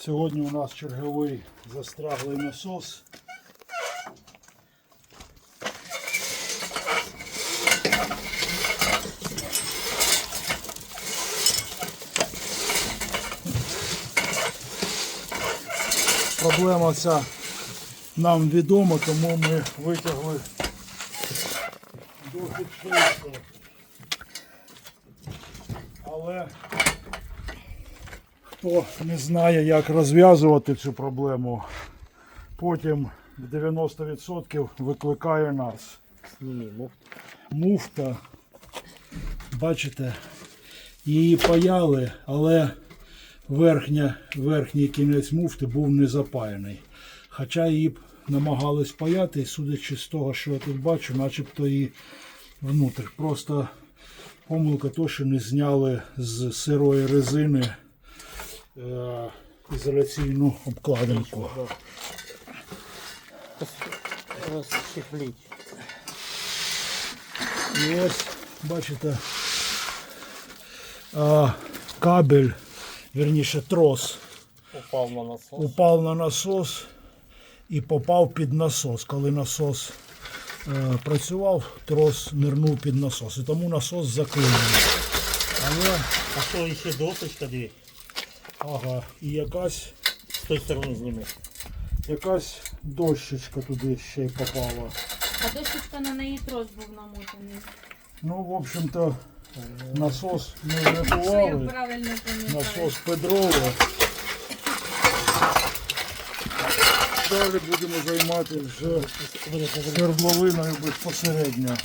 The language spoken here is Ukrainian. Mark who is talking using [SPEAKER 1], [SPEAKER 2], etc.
[SPEAKER 1] Сьогодні у нас черговий застряглий насос. Проблема ця нам відома, тому ми витягли досить швидко. Але хто не знає, як розв'язувати цю проблему, потім 90% викликає нас. Муфта, бачите, її паяли, але верхня, верхній кінець муфти був не запаяний. Хоча її б намагались паяти, судячи з того, що я тут бачу, начебто і внутрь. Просто помилка то, що не зняли з сирої резини е, ізоляційну обкладинку. І ось, бачите, кабель, верніше трос,
[SPEAKER 2] Упав на насос.
[SPEAKER 1] упав на насос і попав під насос. Коли насос е, працював, трос нирнув під насос. І тому насос заклинив. Але,
[SPEAKER 2] А що ще досочка дві?
[SPEAKER 1] Ага, і якась,
[SPEAKER 2] З тої сторони зніми.
[SPEAKER 1] якась дощечка туди ще й попала.
[SPEAKER 3] А дощечка на неї трос був намотаний.
[SPEAKER 1] Ну, в общем-то, насос ми
[SPEAKER 3] Якщо я
[SPEAKER 1] врятували.
[SPEAKER 3] правильно пам'ятаю.
[SPEAKER 1] насос Педрова. Далі будемо займатися вже свердловиною безпосередньо.